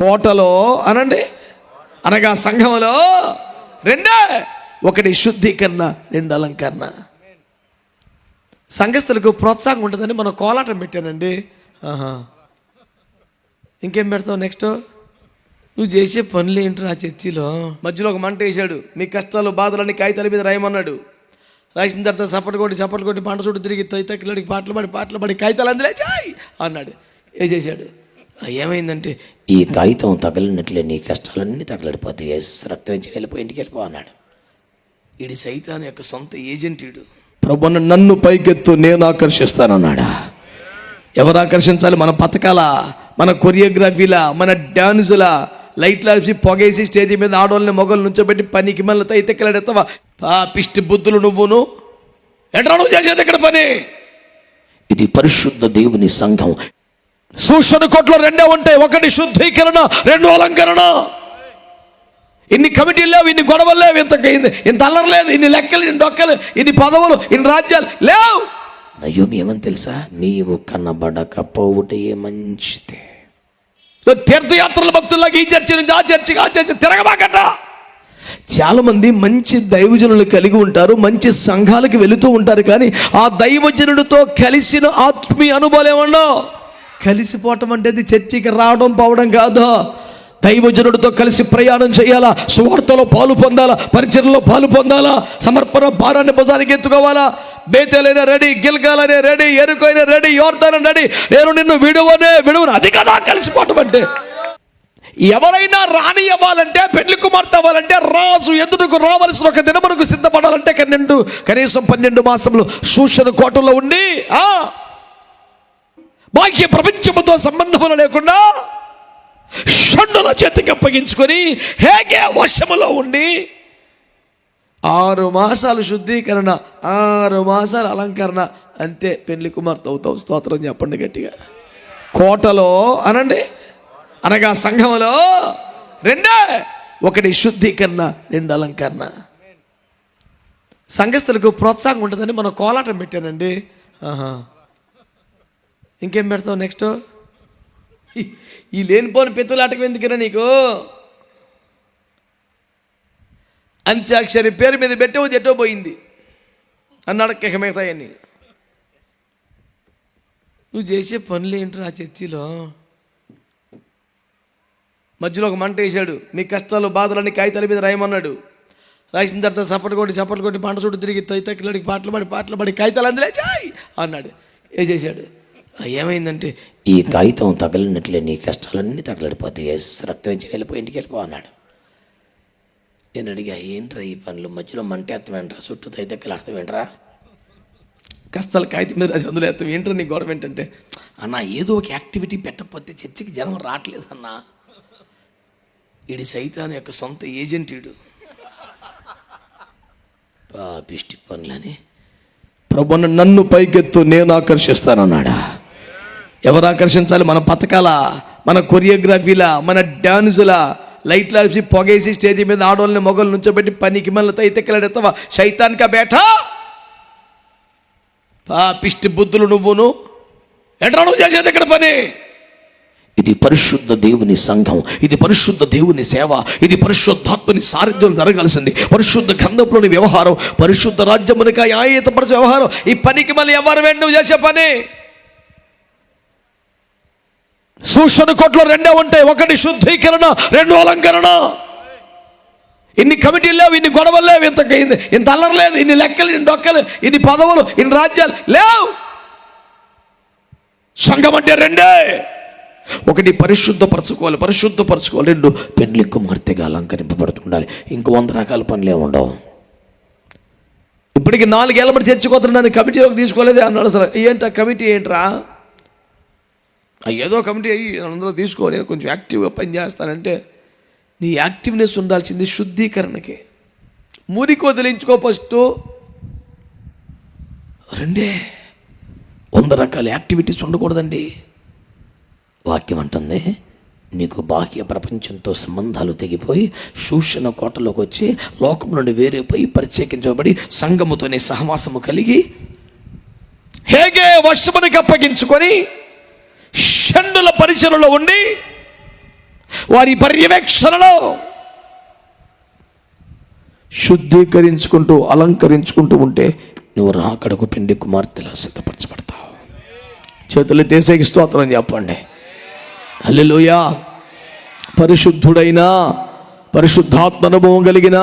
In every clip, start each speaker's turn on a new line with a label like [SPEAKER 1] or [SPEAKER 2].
[SPEAKER 1] కోటలో అనండి? అనగా సంఘములో రెండే. ఒకటి శుద్ధీకరణ రెండు అలంకరణ. సంఘస్థులకు ప్రోత్సాహం ఉంటుందని మనం కోలాటం పెట్టానండి. ఆహా. ఇంకేం పెడతావు నెక్స్ట్? నువ్వు చేసే పనులు ఏంటి ఆ చర్చిలో? మధ్యలో ఒక మంట వేసాడు నీ కష్టాలు బాధలన్నీ కాగితాల మీద రాయమన్నాడు. రాసిన తర్వాత సపోర్ట్ కొట్టి సపోర్ట్ కొట్టి పంట చుట్టూ తిరిగి తొయ్యతక్కిలడికి పాటలు పడి పాటలు పడి కాగితాలు అందులో చాయ్ అన్నాడు. వేసేసాడు ఏమైందంటే
[SPEAKER 2] ఈ కాగితం తగలినట్లే నీ కష్టాలన్నీ తగలడిపోతాయి. యేసు రక్తం ఇచ్చి వెళ్ళిపో ఇంటికి వెళ్ళిపో అన్నాడు.
[SPEAKER 1] ఈడి సైతాన్ యొక్క సొంత ఏజెంట్ ఈడు. ప్రభున్న నన్ను పైకెత్తు నేను ఆకర్షిస్తానన్నాడా? ఎవరు ఆకర్షించాలి? మన పథకాల మన కొరియోగ్రఫీలా? మన డాన్సులా? లైట్లు ఆపి పొగేసి స్టేజ్ మీద ఆడవాళ్ళని మొగలు నుంచోబెట్టి పనికి మళ్ళీ తైతెక్కలాడెత్తవా? పిష్టి బుద్ధులు నువ్వును. ఎట్లా నువ్వు చేసేది ఇక్కడ పని?
[SPEAKER 2] ఇది పరిశుద్ధ దేవుని సంఘం.
[SPEAKER 1] సూచన కోట్లో రెండే ఉంటాయి. ఒకటి శుద్ధీకరణ రెండు అలంకరణ. ఇన్ని కమిటీలు లేవు ఇన్ని గొడవలు లేవు ఇంత ఇంత అల్లరి లేదు ఇన్ని లెక్కలు ఇన్ని డొక్కలు ఇన్ని పదవులు ఇన్ని రాజ్యాలు లేవు.
[SPEAKER 2] నయోమి ఏమని తెలుసా? నీవు కనబడక పోవుటే మంచిదే
[SPEAKER 1] తీర్థయాత్రల భక్తుల్లాగా ఈ చర్చి నుంచి ఆ చర్చికి ఆ చర్చి తిరగబాకట. చాలా మంది మంచి దైవజనులు కలిగి ఉంటారు మంచి సంఘాలకు వెళుతూ ఉంటారు కానీ ఆ దైవజనుడితో కలిసిన ఆత్మీయ అనుభవాలు ఏమన్నా? కలిసిపోవటం అంటే అది చర్చికి రావడం పోవడం కాదు. దైవజనుడితో కలిసి ప్రయాణం చేయాలా? సువార్తలో పాలు పొందాలా? పరిచయలో పాలు పొందాలా? సమర్పణ భారాన్ని భుజానికి ఎత్తుకోవాలా? బేతేలైనా రెడీ గిల్గాలనే రెడీ ఎరుకైనా రెడీ యోర్దాన రెడీ. నేను నిన్ను విడువనే విడువను. అది కదా కలిసిపోవటం అంటే. ఎవరైనా రాణి అవ్వాలంటే పెళ్ళి కుమార్తె అవ్వాలంటే రాజు ఎందుకు రావలసిన ఒక దినమునకు సిద్ధపడాలంటే కన్నెండు కనీసం పన్నెండు మాసములు సూచన కోటలో ఉండి ఆ బాహ్య ప్రపంచముతో సంబంధములు లేకుండా షండుల చేతికి అప్పగించుకొని హేగే వర్షములో ఉండి ఆరు మాసాలు శుద్ధీకరణ ఆరు మాసాలు అలంకరణ. అంతే పెళ్ళి కుమార్తె అవుతావు. స్తోత్రం చెప్పండి గట్టిగా. కోటలో అనండి. అనగా సంఘములో రెండే. ఒకటి శుద్ధీకరణ రెండు అలంకరణ. సంఘస్థులకు ప్రోత్సాహం ఉంటుందని మనం కోలాటం పెట్టానండి. ఆహా. ఇంకేం పెడతావు నెక్స్ట్ ఈ- లేనిపోని పెద్దలాటకం ఎందుకురా నీకు? అంత్యాక్షరి పేరు మీద పెట్టవు ఎట్టో పోయింది? అన్నాడు కెహ నువ్వు చేసే పనులు ఏంట్రా ఆ చర్చిలో? మధ్యలో ఒక మంట వేసాడు నీ కష్టాలు బాధలన్నీ కాగితాల మీద రాయమన్నాడు. రాసిన తర్వాత సపోర్ట్ కొట్టి సపోర్ట్ కొట్టి పంట చుట్టూ తిరిగి తొయ్యతక్కిలడికి పాటలు పడి పాటలు పడి కాగితాలు అందులో చాయ్ అన్నాడు. వేసేసాడు ఏమైందంటే
[SPEAKER 2] ఈ కాగితం తగలినట్లే నీ కష్టాలన్నీ తగలడిపోతాయి. రక్తం ఇచ్చి వెళ్ళిపో ఇంటికి వెళ్ళిపో అన్నాడు. నేను అడిగా ఏంట్రా ఈ పనులు? మధ్యలో మంటే అర్థం ఏంట్రా చుట్టూ తైదెక్కలు అర్థం ఏంట్రా
[SPEAKER 1] కష్టాలు కాగితం మీద రాసి అందులో అర్థం ఏంట్రా నీ గొడవ ఏంటంటే? అన్న ఏదో ఒక యాక్టివిటీ పెట్టకపోతే చర్చికి జనం రావట్లేదు అన్న ఈడి సైతాన్ యొక్క సొంత ఏజెంట్ ఈడు.
[SPEAKER 2] పిష్టి పనులని?
[SPEAKER 1] ప్రభు నన్ను పైకెత్తు నేను ఆకర్షిస్తానన్నాడా? ఎవరు ఆకర్షించాలి? మన పథకాల మన కొరియోగ్రఫీల మన డ్యాన్సుల లైట్లు ఆపి పొగేసి స్టేజ్ మీద ఆడవాళ్ళని మొగలు నుంచోబెట్టి పనికి మళ్ళీ తైతెక్కలాడెత్తవా శైతాన్కా బేటా! పిష్టి బుద్ధులు నువ్వును. ఎట్లా నువ్వు చేసేది ఇక్కడ పని?
[SPEAKER 2] ఇది పరిశుద్ధ దేవుని సంఘం ఇది పరిశుద్ధ దేవుని సేవ ఇది పరిశుద్ధాత్మని సారథ్యం జరగాల్సింది. పరిశుద్ధ గ్రంథంలోని వ్యవహారం పరిశుద్ధ రాజ్యమునిక ఆయేతపరిచే వ్యవహారం. ఈ పనికి మళ్ళీ ఎవరు వెండు చేసే పని? సూచన కోట్లు రెండే ఉంటాయి. ఒకటి శుద్ధీకరణ రెండు అలంకరణ. ఇన్ని కమిటీలు లేవు ఇన్ని గొడవలు లేవు. ఇంత ఇంత అల్లరి లేదు ఇన్ని లెక్కలు ఇన్ని డొక్కలు ఇన్ని పదవులు ఇన్ని రాజ్యాలు లేవు. సంఘం అంటే రెండే. ఒకటి పరిశుద్ధపరచుకోవాలి పరిశుద్ధపరచుకోవాలి. రెండు పెండ్లి కుమార్తెగా అలంకరింపబడుతుండాలి. ఇంకో వంద రకాల పనులే ఉండవు.
[SPEAKER 1] ఇప్పటికి నాలుగేళ్ళ బట్టి చర్చకోతున్నాను కమిటీలోకి తీసుకోలేదే అన్నాడు సార్ ఏంట కమిటీ ఏంట్రా? ఏదో కమిటీ అయ్యి అందరూ తీసుకో నేను కొంచెం యాక్టివ్గా పనిచేస్తానంటే నీ యాక్టివ్నెస్ ఉండాల్సింది శుద్ధీకరణకి. మురికి వదిలించుకో ఫస్ట్. రెండే.
[SPEAKER 2] వంద రకాల యాక్టివిటీస్ ఉండకూడదండి. వాక్యం అంటుంది నీకు బాహ్య ప్రపంచంతో సంబంధాలు తెగిపోయి శూషణ కోటలోకి వచ్చి లోకం నుండి వేరేపోయి ప్రత్యేకించబడి సంగముతోనే సహవాసము కలిగి
[SPEAKER 1] హేగే వర్షమునికి అప్పగించుకొని షండుల పరిచయలో ఉండి వారి పర్యవేక్షణలో శుద్ధీకరించుకుంటూ అలంకరించుకుంటూ ఉంటే
[SPEAKER 2] నువ్వు రాకడకు పిండి కుమార్తెలా సిద్ధపరచబడతావు.
[SPEAKER 1] చేతులు దేశకి స్తోత్రం చెప్పండి. అల్లెలుయా పరిశుద్ధుడైన పరిశుద్ధాత్మ అనుభవం కలిగిన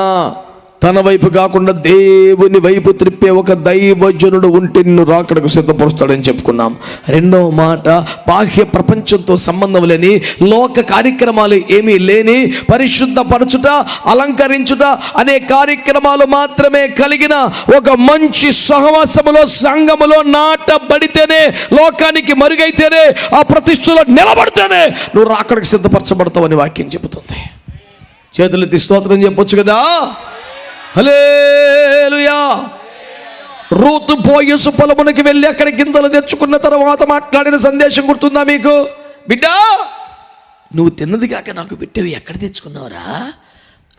[SPEAKER 1] తన వైపు కాకుండా దేవుని వైపు త్రిప్పే ఒక దైవజనుడు ఉంటే నిన్ను రాకడకు సిద్ధపరుస్తాడని చెప్పుకున్నాం. రెండవ మాట బాహ్య ప్రపంచంతో సంబంధం లేని లోక కార్యక్రమాలు ఏమీ లేని పరిశుద్ధపరచుట అలంకరించుట అనే కార్యక్రమాలు మాత్రమే కలిగిన ఒక మంచి సహవాసములో సంఘములో నాటబడితేనే లోకానికి మరుగైతేనే ఆ ప్రతిష్టలో నిలబడితేనే నువ్వు రాకడకు సిద్ధపరచబడతావని వాక్యం చెబుతుంది. చేతులెత్తి స్తోత్రం చెప్పొచ్చు కదా? హలేలుయా రూతు పోయసు పొలమునకి వెళ్ళి అక్కడ గింజలు తెచ్చుకున్న తర్వాత మాట్లాడిన సందేశం గుర్తుందా మీకు? బిడ్డా
[SPEAKER 2] నువ్వు తిన్నది కాక నాకు పెట్టేవి ఎక్కడ తెచ్చుకున్నావురా?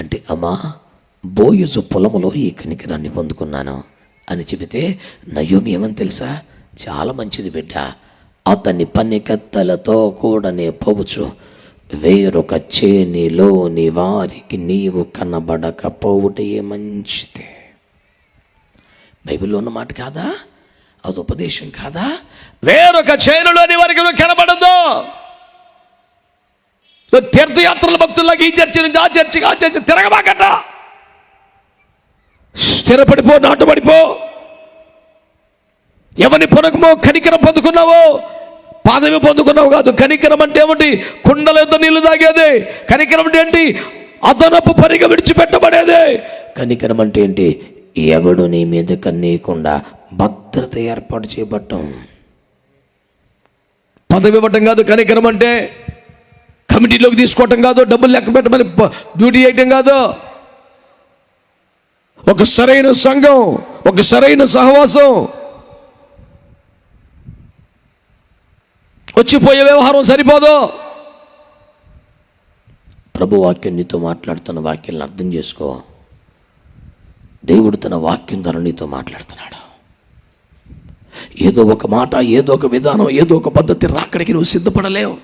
[SPEAKER 2] అంటే అమ్మా బోయజు పొలములో ఈ కనికరాన్ని పొందుకున్నాను అని చెబితే నయోమి ఏమని తెలుసా? చాలా మంచిది బిడ్డ అతని పనికత్తలతో కూడనే పోవచ్చు వేరొక చేనిలోని వారికి నీవు కనబడకపోవుటే మంచిదే బైబిల్లో ఉన్న మాట కాదా? అది ఉపదేశం కాదా?
[SPEAKER 1] వేరొక చేనులోని వారికి కనబడదు తీర్థయాత్రల భక్తుల్లాగా ఈ చర్చి నుంచి ఆ చర్చికి ఆ చర్చి తిరగబాకట. స్థిరపడిపో నాటుబడిపో ఎవరిని పొనకమో కనికరం పొందుకున్నావో పాదమే పొందుకున్నావు కాదు. కనికరం అంటే ఏమిటి? కుండలతో నీళ్ళు తాగేది. కనికరం అంటే ఏంటి? అదనపు పరిగ విడిచిపెట్టబడేది.
[SPEAKER 2] కనికరం అంటే ఏంటి? ఎవడు నీ మీద కన్నీయకుండా భద్రత ఏర్పాటు చేయబట్టం.
[SPEAKER 1] పదవి ఇవ్వటం కాదు కనికరం అంటే. కమిటీలోకి తీసుకోవటం కాదు డబ్బులు లెక్క పెట్టమని డ్యూటీ చేయటం కాదు. ఒక సరైన సంఘం ఒక సరైన సహవాసం వచ్చిపోయే వ్యవహారం సరిపోదు.
[SPEAKER 2] ప్రభు వాక్యం నీతో మాట్లాడుతున్న వాక్యాలను అర్థం చేసుకో. దేవుడు తన వాక్యం ద్వారా నీతో మాట్లాడుతున్నాడు. ఏదో ఒక మాట ఏదో ఒక విధానం ఏదో ఒక పద్ధతి రాక్కడికి నువ్వు సిద్ధపడలేవు.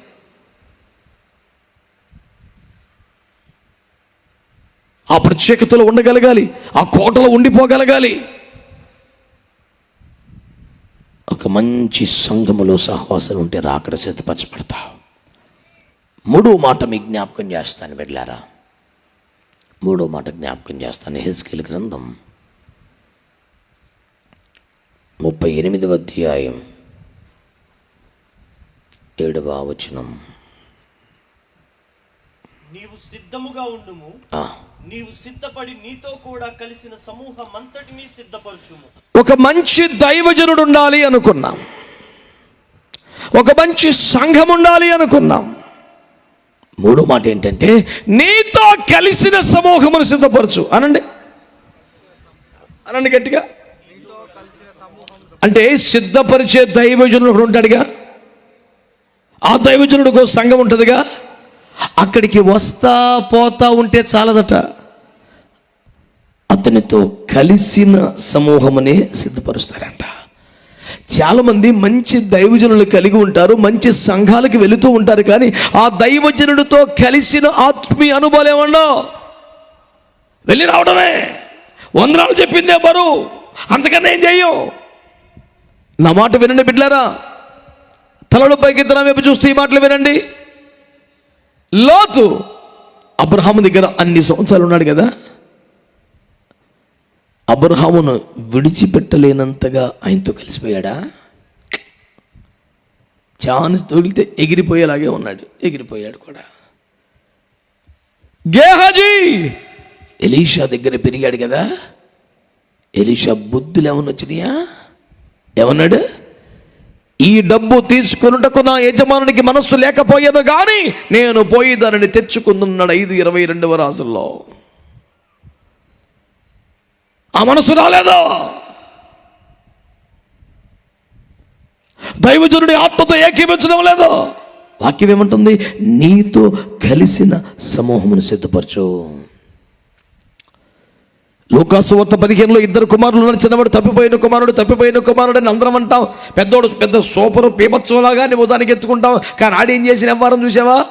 [SPEAKER 1] ఆ ప్రత్యేకతలో ఉండగలగాలి ఆ కోటలో ఉండిపోగలగాలి.
[SPEAKER 2] ఒక మంచి సంఘములో సహవాసం ఉంటే రాకడ సిద్ధపరచబడతావు. మూడో మాట మీ జ్ఞాపకం చేస్తాను వెళ్ళారా? మూడో మాట జ్ఞాపకం చేస్తాను. హెస్కిల్ గ్రంథం ముప్పై ఎనిమిదవ అధ్యాయం ఏడవ వచనం.
[SPEAKER 3] నీవు సిద్ధముగా ఉండుము. నీవు సిద్ధపడి నీతో కూడా కలిసిన సమూహం అంతటినీ సిద్ధపరచుము.
[SPEAKER 1] ఒక మంచి దైవజనుడు ఉండాలి అనుకున్నాం. ఒక మంచి సంఘం ఉండాలి అనుకున్నాం.
[SPEAKER 2] మూడో మాట ఏంటంటే
[SPEAKER 1] నీతో కలిసిన సమూహమును సిద్ధపరచు. అనండి. అనండి గట్టిగా. అంటే సిద్ధపరిచే దైవజనుడు ఉంటాడుగా? ఆ దైవజనుడికి సంఘం ఉంటుందిగా? అక్కడికి వస్తా పోతా ఉంటే చాలదట.
[SPEAKER 2] అతనితో కలిసిన సమూహమనే సిద్ధపరుస్తారంట.
[SPEAKER 1] చాలామంది మంచి దైవజనులు కలిగి ఉంటారు మంచి సంఘాలకు వెళుతూ ఉంటారు కానీ ఆ దైవజనుడితో కలిసిన ఆత్మీయ అనుభవాలు ఏమన్నావు వెళ్ళి రావడమే. వందనాలు చెప్పిందే బరువు అంతకన్నా ఏం చెయ్యం? నా మాట వినండి బిడ్డారా తలలో పైకి వైపు చూస్తే ఈ మాటలు వినండి. లోతు. అబ్రహాము దగ్గర అన్ని సంవత్సరాలు ఉన్నాడు కదా?
[SPEAKER 2] అబ్రహామును విడిచిపెట్టలేనంతగా ఆయనతో కలిసిపోయాడా?
[SPEAKER 1] ఛాన్స్ తగిలితే ఎగిరిపోయేలాగే ఉన్నాడు. ఎగిరిపోయాడు కూడా. గేహజీ!
[SPEAKER 2] ఎలీషా దగ్గర పెరిగాడు కదా? ఎలీషా బుద్ధులు ఏమన్నా వచ్చినాయా?
[SPEAKER 1] ఏమన్నాడు? ఈ డబ్బు తీసుకున్నటకు నా యజమానునికి మనస్సు లేకపోయాను కానీ నేను పోయి దానిని తెచ్చుకుందున్నాడు ఐదు ఇరవై రెండవ రాసుల్లో ఆ మనసు రాలేదో? దైవజనుడి ఆత్మతో ఏకీపించడం లేదు?
[SPEAKER 2] వాక్యం ఏమంటుంది? నీతో కలిసిన సమూహమును సిద్ధపరచు.
[SPEAKER 1] లోకాసు వార్త పదిహేనులో ఇద్దరు కుమారులు ఉన్నారు. చిన్నవాడు తప్పిపోయిన కుమారుడు తప్పిపోయిన కుమారుడు అని అందరం అంటాం. పెద్దోడు పెద్ద సూపరు పీపత్సంలాగా ఉదానికి ఎత్తుకుంటాం. కానీ ఆడేం చేసిన వ్యవహారం చూసావా?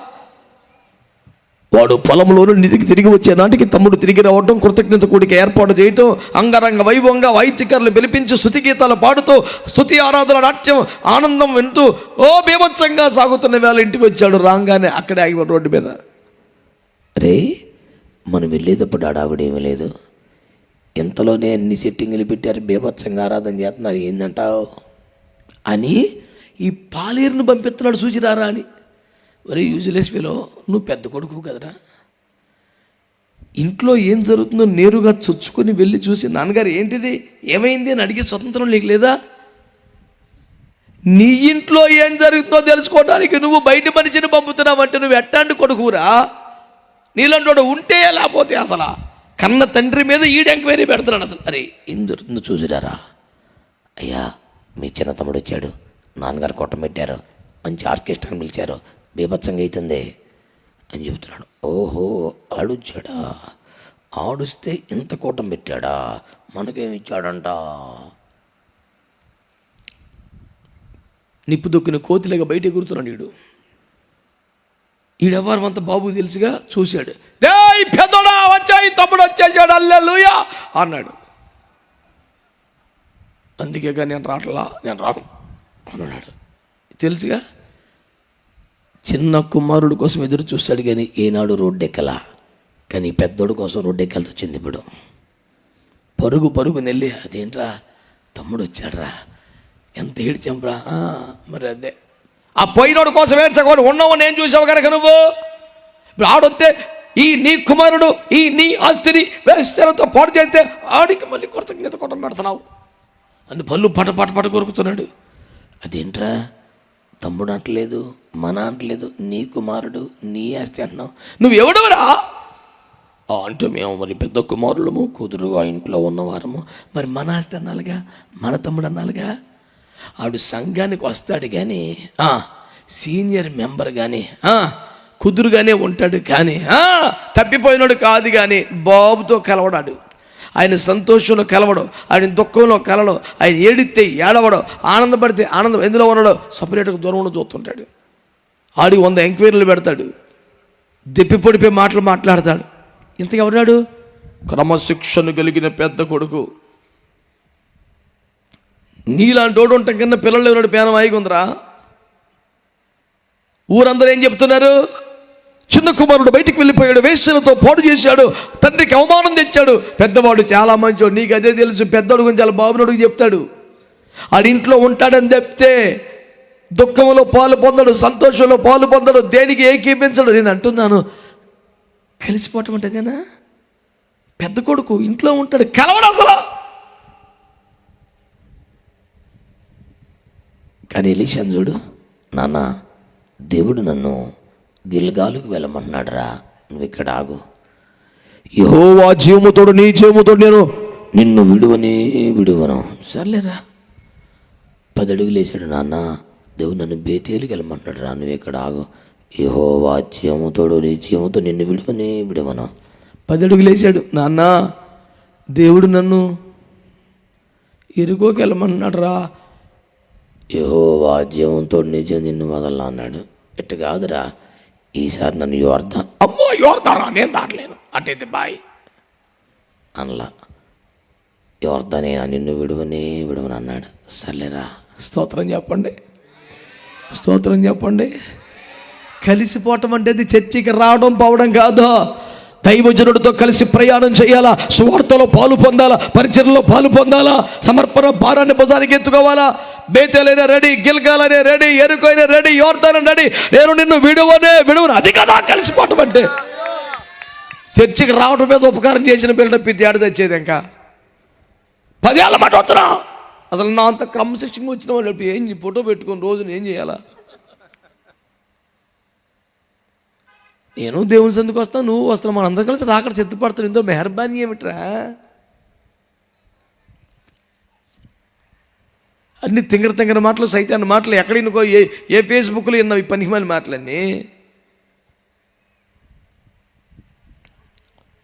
[SPEAKER 1] వాడు పొలంలో నిధికి తిరిగి వచ్చే నాటికి తమ్ముడు తిరిగి రావటం కృతజ్ఞత కూడిక ఏర్పాటు చేయటం అంగరంగ వైభవంగా వాయిద్యకారులు పిలిపించి స్థుతి గీతాలు పాడుతూ స్థుతి ఆరాధన నాట్యం ఆనందం వింటూ ఓ బీభత్సంగా సాగుతున్న వేళ ఇంటికి వచ్చాడు రాగానే అక్కడే ఆగిపోయి రోడ్డు మీద.
[SPEAKER 2] రే మనం వెళ్ళేటప్పుడు ఆడావిడేమీ లేదు. ఇంతలోనే అన్ని సెట్టింగులు పెట్టారు బీభత్సంగా ఆరాధన చేస్తున్నారు ఏందంటావు?
[SPEAKER 1] అని ఈ పాలేరును పంపిస్తున్నాడు సూచిరారా అని. ఒరే యూజ్లెస్ ఫీలో నువ్వు పెద్ద కొడుకు కదరా. ఇంట్లో ఏం జరుగుతుందో నేరుగా చొచ్చుకొని వెళ్ళి చూసి నాన్నగారు ఏంటిది? ఏమైంది అని అడిగే స్వతంత్రం నీకు లేదా? నీ ఇంట్లో ఏం జరుగుతుందో తెలుసుకోవడానికి నువ్వు బయట మనిషిని పంపుతున్నావంటే నువ్వు ఎట్టాంటి కొడుకురా నీలంటోడు ఉంటే లేకపోతే అసలు? కన్న తండ్రి మీద ఈడు ఎంక్వైరీ పెడుతున్నాడు అసలు. అరే
[SPEAKER 2] ఏం జరుగుతుందో చూసిరారా? అయ్యా మీ చిన్న తమ్ముడు వచ్చాడు. నాన్నగారు కొట్టం పెట్టారు. మంచి ఆర్కెస్ట్రాని పిలిచారు. బీభత్సంగా అవుతుంది అని చెబుతున్నాడు. ఓహో ఆడుచ్చాడా ఆడుస్తే ఇంత కూటం పెట్టాడా? మనకేమి ఇచ్చాడంట?
[SPEAKER 1] నిప్పు దొక్కిన కోతిలాగా బయట ఎగురుతున్నాడు వీడు ఈడెవ్వరం అంత బాబు తెలుసుగా? చూశాడు. రే పెద్దోడా వచ్చాయి తమ్ముడు వచ్చేసాడు అల్లెలుయా అన్నాడు. అందుకేగా నేను రాట్లా నేను రాను అన్నాడు. తెలుసుగా?
[SPEAKER 2] చిన్న కుమారుడు కోసం ఎదురు చూస్తాడు కానీ ఏనాడు రోడ్డెక్కలా. కానీ పెద్దోడు కోసం రోడ్డెక్కాల్సి వచ్చింది ఇప్పుడు.
[SPEAKER 1] పరుగు పరుగు నెల్లి
[SPEAKER 2] అదేంట్రా? తమ్ముడు వచ్చాడ్రా.
[SPEAKER 1] ఎంత ఏడ్చాంరా? మరి అదే. ఆ పోయినోడు కోసం ఏడ్చకూడదు. ఉన్నావు నేను చూసావు కనుక నువ్వు? ఇప్పుడు ఆడొస్తే ఈ నీ కుమారుడు ఈ నీ ఆస్తిని వేశ్యలతో పాడు చేస్తే ఆడికి మళ్ళీ కృతజ్ఞత కొట్టం పెడుతున్నావు. అని పళ్ళు పట పట పట కొరుకుతున్నాడు.
[SPEAKER 2] అదేంట్రా? తమ్ముడు అంటలేదు మన అంటలేదు నీ కుమారుడు నీ ఆస్తి అంటున్నావు.
[SPEAKER 1] నువ్వు ఎవడవరా?
[SPEAKER 2] అంటే మేము మరి పెద్ద కుమారులము కూతురు ఆ ఇంట్లో ఉన్నవారము.
[SPEAKER 1] మరి మన ఆస్తి అన్నాలుగా? మన తమ్ముడు అన్నాలుగా? ఆడు సంఘానికి వస్తాడు కానీ సీనియర్ మెంబర్ కానీ కుదురుగానే ఉంటాడు కానీ తప్పిపోయినాడు కాదు కానీ బాబుతో కలవడాడు. ఆయన సంతోషంలో కలవడం ఆయన దుఃఖంలో కలవడం ఆయన ఏడితే ఏడవడం ఆనందపడితే ఆనందం ఎందులో ఉన్నాడో సపరేట్గా దూరంలో చూస్తుంటాడు. ఆడి వంద ఎంక్వైరీలు పెడతాడు. దెప్పి పొడిపోయి మాటలు మాట్లాడతాడు. ఇంతకు ఎవరాడు క్రమశిక్షణ కలిగిన పెద్ద కొడుకు. నీలాంటి ఓడు ఉంటాం కన్నా పిల్లలు ఎవరు పేనం ఆయిగుందిరా ఊరందరూ ఏం చెప్తున్నారు? చిన్న కుమారుడు బయటికి వెళ్ళిపోయాడు వేశ్యలతో పోటు చేశాడు తండ్రికి అవమానం తెచ్చాడు. పెద్దవాడు చాలా మంచోడు నీకు అదే తెలుసు పెద్దోడు గురించి చాలా బాబునడుగు చెప్తాడు. ఆడింట్లో ఉంటాడని చెప్తే దుఃఖంలో పాలు పొందడు సంతోషంలో పాలు పొందడు దేనికి ఏకీపించడు. నేను అంటున్నాను కలిసిపోవటం అంటేనా పెద్ద కొడుకు ఇంట్లో ఉంటాడు కలవడు అసలు.
[SPEAKER 2] కానీ ఎలీషాను చూడు. నాన్న దేవుడు నన్ను గిల్గాలుకు వెళ్ళమన్నాడురా నువ్వు ఇక్కడ ఆగు.
[SPEAKER 1] యహోవా జీవముతోడు నీ జీవముతోడు నేను
[SPEAKER 2] నిన్ను విడువనే విడువను. సర్లేరా. పదడుగులు వేసాడు నాన్న. దేవుడు నన్ను బేతేలికి వెళ్ళమన్నాడు రా నువ్వు ఇక్కడ ఆగు. యహోవా జీవముతోడు నీ జీవముతో నిన్ను విడువనే విడువను.
[SPEAKER 1] పదడుగులు వేసాడు నాన్న. దేవుడు నన్ను ఎరుకోకి వెళ్ళమన్నాడు రా
[SPEAKER 2] ఏహో వాద్యంతో నిజం నిన్ను వదలా అన్నాడు. ఎట్టు కాదురా ఈసారి నన్ను యోర్ధ
[SPEAKER 1] అమ్మో యోర్దారా నేను దాటలేను. అట్టయితే బాయ్.
[SPEAKER 2] అనలా యోర్ధనే నిన్ను విడువనే విడువను అన్నాడు. సర్లేరా.
[SPEAKER 1] స్తోత్రం చెప్పండి. స్తోత్రం చెప్పండి. కలిసిపోవటం అంటే అది చర్చికి రావడం పోవడం కాదు. దైవజనుడితో కలిసి ప్రయాణం చేయాలా? సువార్తలో పాలు పొందాలా? పరిచయలో పాలు పొందాలా? సమర్పణ భారాన్ని భుజానికి ఎత్తుకోవాలా? బేతలైనా రెడీ గిల్గాలనే రెడీ ఎరుకైనా రెడీ యోర్తాన రెడీ. నేను నిన్ను విడువనే విడువను. అది కదా కలిసిపోవటం అంటే. చర్చికి రావడం మీద ఉపకారం చేసిన పిల్లల పిత్తి ఆడ తెచ్చేది ఇంకా. పదేళ్ళ మాట వస్తున్నా. అసలు నా అంత క్రమశిక్షణ వచ్చిన వాళ్ళు ఏం ఫోటో పెట్టుకొని రోజున ఏం చేయాలా? నేను దేవుని సందుకు వస్తాను నువ్వు వస్తాను. మనందరం కలిసి రాకడ చెత్తుపడతాను ఎంతో మెహర్బానీ ఏమిట్రా? అన్ని తింగర తింగర మాటలు సైతాన్ని మాటలు ఎక్కడినుకో ఏ ఏ ఫేస్బుక్లో విన్నావు ఈ పనికిమాలి మాటలన్నీ.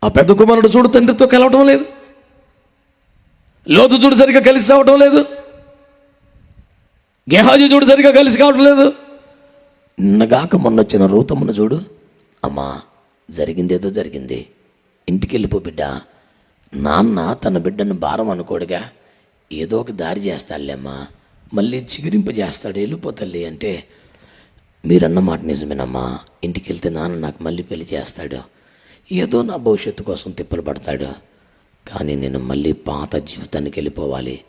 [SPEAKER 1] ఆ పెద్ద కుమారుడు చూడు తండ్రితో కలవటం లేదు. లోతు చూడు సరిగ్గా కలిసి అవటం లేదు. గెహాజీ చూడు సరిగ్గా కలిసి కావటం లేదు.
[SPEAKER 2] నిన్నగాక మొన్న వచ్చిన రూతమ్మను చూడు. అమ్మా
[SPEAKER 1] జరిగిందేదో జరిగింది. ఇంటికి వెళ్ళిపో బిడ్డ. నాన్న తన బిడ్డను భారం అనుకోడుగా. ఏదో ఒక దారి చేస్తాడులేమ్మా మళ్ళీ చిగురింప చేస్తాడు వెళ్ళిపో తల్లి అంటే మీరన్న మాట నిజమేనమ్మా ఇంటికి వెళ్తే నాన్న నాకు మళ్ళీ పెళ్ళి చేస్తాడు ఏదో నా భవిష్యత్తు కోసం తిప్పలు పడతాడు కానీ నేను మళ్ళీ పాత జీవితానికి వెళ్ళిపోవాలి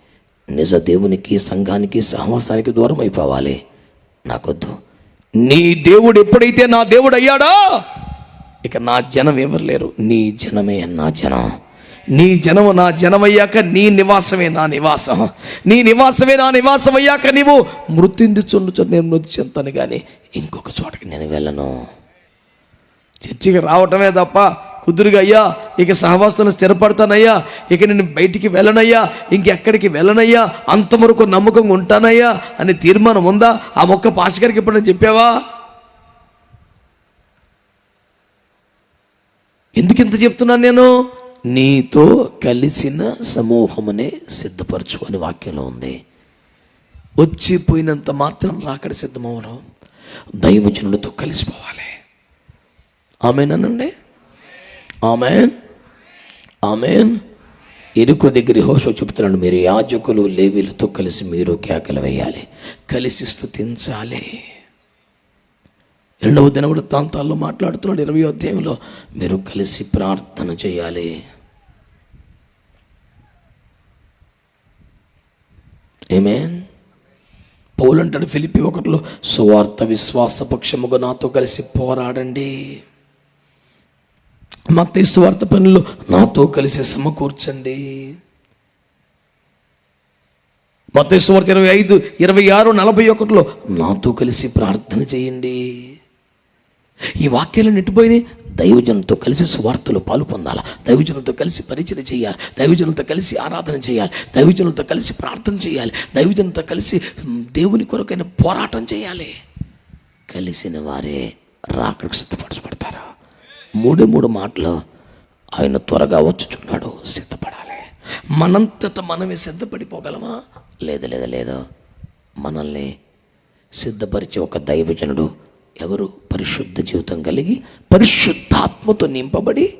[SPEAKER 1] నిజ దేవునికి సంఘానికి సహవాసానికి దూరం అయిపోవాలి నాకొద్దు.
[SPEAKER 4] నీ దేవుడు ఎప్పుడైతే నా దేవుడు అయ్యాడా
[SPEAKER 1] ఇక నా జనం ఎవరు లేరు నీ జనమే నా జనం.
[SPEAKER 4] నీ జనము నా జనమయ్యాక నీ నివాసమే నా నివాసం. నీ నివాసమే నా నివాసం అయ్యాక నీవు మృత్యుందుచుండుచు నేను మృతి చెందుతాను కానీ
[SPEAKER 1] ఇంకొక చోటకి నేను వెళ్ళను.
[SPEAKER 4] చర్చికి రావటమే తప్ప కుదురుగా అయ్యా ఇక సహవాసంలో స్థిరపడతానయ్యా ఇక నేను బయటికి వెళ్ళనయ్యా ఇంకెక్కడికి వెళ్ళనయ్యా అంతవరకు నమ్మకంగా ఉంటానయ్యా అనే తీర్మానం ఉందా? ఆ మొక్క పాస్ గారికి ఎప్పుడైనా చెప్పావా? ఎందుకు ఇంత చెప్తున్నాను నేను?
[SPEAKER 1] నీతో కలిసిన సమూహమునే సిద్ధపరచు అని వాక్యంలో ఉంది.
[SPEAKER 4] వచ్చిపోయినంత మాత్రం రాకడ సిద్ధమవడం
[SPEAKER 1] దైవజనులతో కలిసిపోవాలి. ఆమెనండి ఆమెన్? ఆమెన్? ఎరుకు దగ్గర హోషో చెప్తున్నాడు మీరు యాజకులు లేవీలతో కలిసి మీరు కేకలు వేయాలి. కలిసి స్థుతించాలి
[SPEAKER 4] రెండవ దినవుడు ప్రాంతాల్లో మాట్లాడుతున్నాడు. ఇరవై అధ్యాయంలో
[SPEAKER 1] మీరు కలిసి ప్రార్థన చేయాలి. ఏమేన్
[SPEAKER 4] పౌలంటాడు ఫిలిపి ఒకటిలో
[SPEAKER 1] సువార్త విశ్వాస పక్షముగా నాతో కలిసి పోరాడండి.
[SPEAKER 4] మత్తయి స్వార్థ పనులు
[SPEAKER 1] నాతో కలిసి సమకూర్చండి.
[SPEAKER 4] మత వార్త ఇరవై ఐదు ఇరవై ఆరు నలభై ఒకటిలో
[SPEAKER 1] నాతో కలిసి ప్రార్థన చేయండి.
[SPEAKER 4] ఈ వాక్యాలు నెట్టిపోయినాయి
[SPEAKER 1] దైవజనంతో కలిసి సువార్తలో పాలు పొందాలి? దైవజనంతో కలిసి పరిచయం చేయాలి. దైవజనంతో కలిసి ఆరాధన చేయాలి. దైవజనంతో కలిసి ప్రార్థన చేయాలి. దైవజనంతో కలిసి దేవుని కొరకైన పోరాటం చేయాలి. కలిసిన వారే రాకడికి సిద్ధపరచబడతారు. మూడే మూడు మాటలు ఆయన త్వరగా వచ్చుచున్నాడు సిద్ధపడాలి.
[SPEAKER 4] మనంతట మనమే సిద్ధపడిపోగలమా?
[SPEAKER 1] లేదు లేదు లేదు. మనల్ని సిద్ధపరిచే ఒక దైవజనుడు ఎవరు పరిశుద్ధ జీవితం కలిగి పరిశుద్ధాత్మతో నింపబడి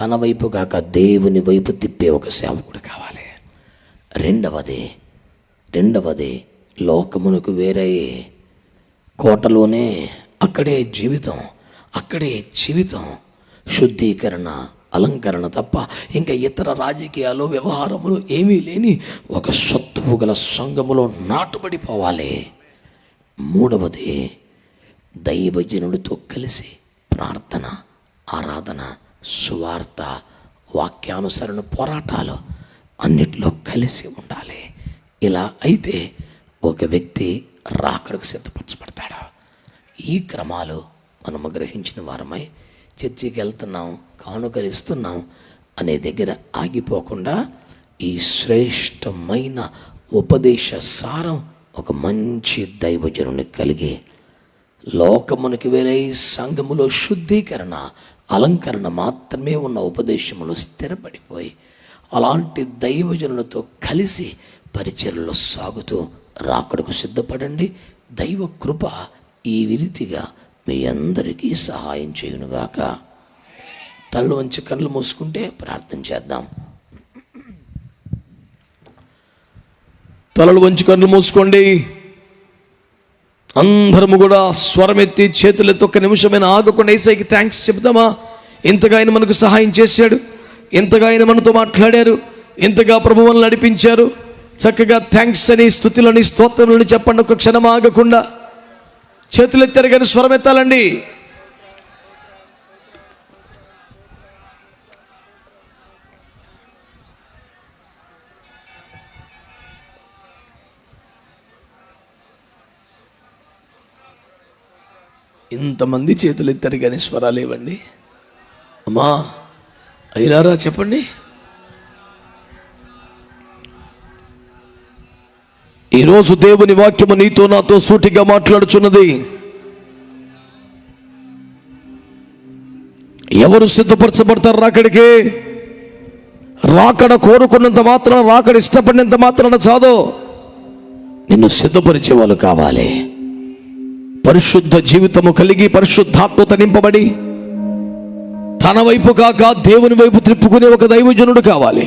[SPEAKER 1] తన వైపు కాక దేవుని వైపు తిప్పే ఒక సేవకుడు కావాలి. రెండవది రెండవది లోకమునకు వేరే కోటలోనే అక్కడే జీవితం అక్కడే జీవితం శుద్ధీకరణ అలంకరణ తప్ప ఇంకా ఇతర రాజకీయాలు వ్యవహారములు ఏమీ లేని ఒక సత్తువు గల సంఘములో నాటుబడిపోవాలి. మూడవది దైవజనుడితో కలిసి ప్రార్థన ఆరాధన సువార్త వాక్యానుసరణ పోరాటాలు అన్నిట్లో కలిసి ఉండాలి. ఇలా అయితే ఒక వ్యక్తి రాకడకు సిద్ధపరచబడతాడు. ఈ క్రమాలు మనము గ్రహించిన వారమై చర్చికి వెళ్తున్నాం కానుకలు ఇస్తున్నాం అనే దగ్గర ఆగిపోకుండా ఈ శ్రేష్టమైన ఉపదేశ సారం ఒక మంచి దైవజనుని కలిగి లోకమునికి వేరే సంఘములో శుద్ధీకరణ అలంకరణ మాత్రమే ఉన్న ఉపదేశములు స్థిరపడిపోయి అలాంటి దైవజనులతో కలిసి పరిచయలో సాగుతూ రాకడకు సిద్ధపడండి. దైవ కృప ఈ విరితిగా మీ అందరికీ సహాయం చేయునుగాక. తల్లు వంచి కళ్ళు మూసుకుంటే ప్రార్థన చేద్దాం.
[SPEAKER 4] తలలు వంచి కళ్ళు మూసుకోండి. అందరము కూడా స్వరమెత్తి చేతులెత్తి ఒక్క నిమిషమైన ఆగకుండా ఏసైకి థ్యాంక్స్ చెప్తామా ఇంతగా ఆయన మనకు సహాయం చేశాడు. ఇంతగా ఆయన మనతో మాట్లాడారు. ఇంతగా ప్రభువులను నడిపించారు. చక్కగా థ్యాంక్స్ అని స్థుతులని స్తోత్రములని చెప్పండి. ఒక క్షణం ఆగకుండా. చేతులెత్తారు కానీ స్వరం ఇంతమంది చేతులు ఎత్తారు కానీ స్వరాలు ఇవ్వండి అమ్మా అయినారా చెప్పండి. ఈరోజు దేవుని వాక్యము నీతో నాతో సూటిగా మాట్లాడుచున్నది. ఎవరు సిద్ధపరచబడతారు రాకడికి రాకడ కోరుకున్నంత మాత్రం రాకడ ఇష్టపడినంత మాత్రాన చాదో
[SPEAKER 1] నిన్ను సిద్ధపరిచే వాళ్ళు కావాలి. పరిశుద్ధ జీవితము కలిగి పరిశుద్ధాత్మత నింపబడి తన వైపు కాక దేవుని వైపు త్రిప్పుకునే ఒక దైవజనుడు కావాలి.